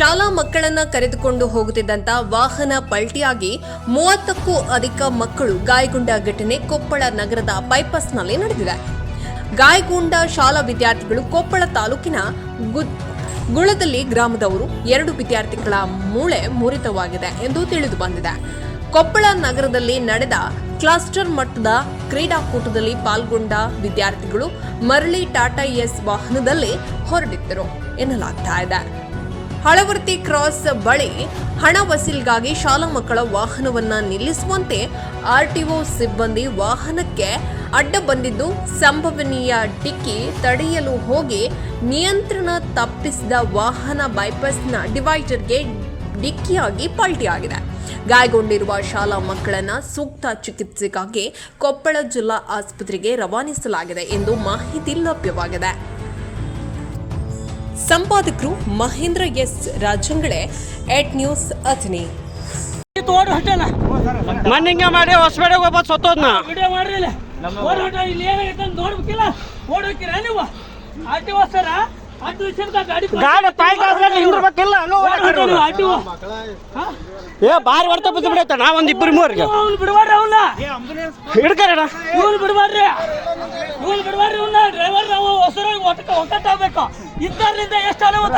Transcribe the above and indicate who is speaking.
Speaker 1: ಶಾಲಾ ಮಕ್ಕಳನ್ನ ಕರೆದುಕೊಂಡು ಹೋಗುತ್ತಿದ್ದಂತ ವಾಹನ ಪಲ್ಟಿಯಾಗಿ ಮೂವತ್ತಕ್ಕೂ ಅಧಿಕ ಮಕ್ಕಳು ಗಾಯಗೊಂಡ ಘಟನೆ ಕೊಪ್ಪಳ ನಗರದ ಬೈಪಾಸ್ನಲ್ಲಿ ನಡೆದಿದೆ. ಗಾಯಗೊಂಡ ಶಾಲಾ ವಿದ್ಯಾರ್ಥಿಗಳು ಕೊಪ್ಪಳ ತಾಲೂಕಿನ ಗುಳದಲ್ಲಿ ಗ್ರಾಮದವರು ಎರಡು ವಿದ್ಯಾರ್ಥಿಗಳ ಮೂಳೆ ಮುರಿತವಾಗಿದೆ ಎಂದು ತಿಳಿದು ಬಂದಿದೆ. ಕೊಪ್ಪಳ ನಗರದಲ್ಲಿ ನಡೆದ ಕ್ಲಸ್ಟರ್ ಮಟ್ಟದ ಕ್ರೀಡಾಕೂಟದಲ್ಲಿ ಪಾಲ್ಗೊಂಡ ವಿದ್ಯಾರ್ಥಿಗಳು ಮರಳಿ ಟಾಟಾ ಎಸ್ ವಾಹನದಲ್ಲಿ ಹೊರಡಿದ್ದರು ಎನ್ನಲಾಗ್ತಾ ಇದೆ. ಹಳವರ್ತಿ ಕ್ರಾಸ್ ಬಳಿ ಹಣ ವಸೂಲಿಗಾಗಿ ಶಾಲಾ ಮಕ್ಕಳ ವಾಹನವನ್ನ ನಿಲ್ಲಿಸುವಂತೆ ಆರ್ಟಿಒ ಸಿಬ್ಬಂದಿ ವಾಹನಕ್ಕೆ ಅಡ್ಡ ಬಂದಿದ್ದು, ಸಂಭವನೀಯ ಡಿಕ್ಕಿ ತಡೆಯಲು ಹೋಗಿ ನಿಯಂತ್ರಣ ತಪ್ಪಿಸಿದ ವಾಹನ ಬೈಪಾಸ್ನ ಡಿವೈಡರ್ಗೆ ಡಿಕ್ಕಿಯಾಗಿ ಪಲ್ಟಿಯಾಗಿದೆ. ಗಾಯಗೊಂಡಿರುವ ಶಾಲಾ ಮಕ್ಕಳನ್ನ ಸೂಕ್ತ ಚಿಕಿತ್ಸೆಗಾಗಿ ಕೊಪ್ಪಳ ಜಿಲ್ಲಾ ಆಸ್ಪತ್ರೆಗೆ ರವಾನಿಸಲಾಗಿದೆ ಎಂದು ಮಾಹಿತಿ ಲಭ್ಯವಾಗಿದೆ. ಸಂಪಾದಕರು Mahendra S Rajangale at news Athani.
Speaker 2: ಮಣ್ಣಿಂಗ ಮಾಡಿ ಹೊಸಬೇಡ ಒಬ್ಬ ಸತ್ತೋದ್ನ.
Speaker 3: ವಿಡಿಯೋ ಮಾಡ್ರಿ ಇಲ್ಲಿ ಓಡ್ ಹೊಟ್ಟ ಇಲ್ಲಿ ಏನಾಗೈತೆ ಅಂತ ನೋಡ್ಬೇಕಿಲ್ಲ? ನೀವು? ಆಟಿ ವಿಷಯದ ಗಾಡಿ
Speaker 2: ಗಾಡಿ ತಾಯಿ ಹಿಂದಿರ್ಬೇಕಿಲ್ಲ?
Speaker 3: ಆಟಿ
Speaker 2: ಏ ಬಾರಿ ಹೊಡ್ತ ಬಿದ್ದು ಬಿಡತ್ತ. ನಾ ಒಂದ್ ಇಬ್ಬರು ಮೂವರಿಗೆ.
Speaker 3: ಅವ್ನು. ಬಿಡಬಾರ್ರಿ ಅವನ್ನ
Speaker 2: ಹಿಡ್ಕರಣ
Speaker 3: ಇವ್ನು ಬಿಡಬಾರ್ರಿ. ಇವ್ನು ಬಿಡಬಾರ್ರಿ ಒಟ್ಟ ಒಕ್ಕಟ್ಟಾಗಬೇಕು ಇದ್ದರಿಂದ ಎಷ್ಟು ಅನುಭವ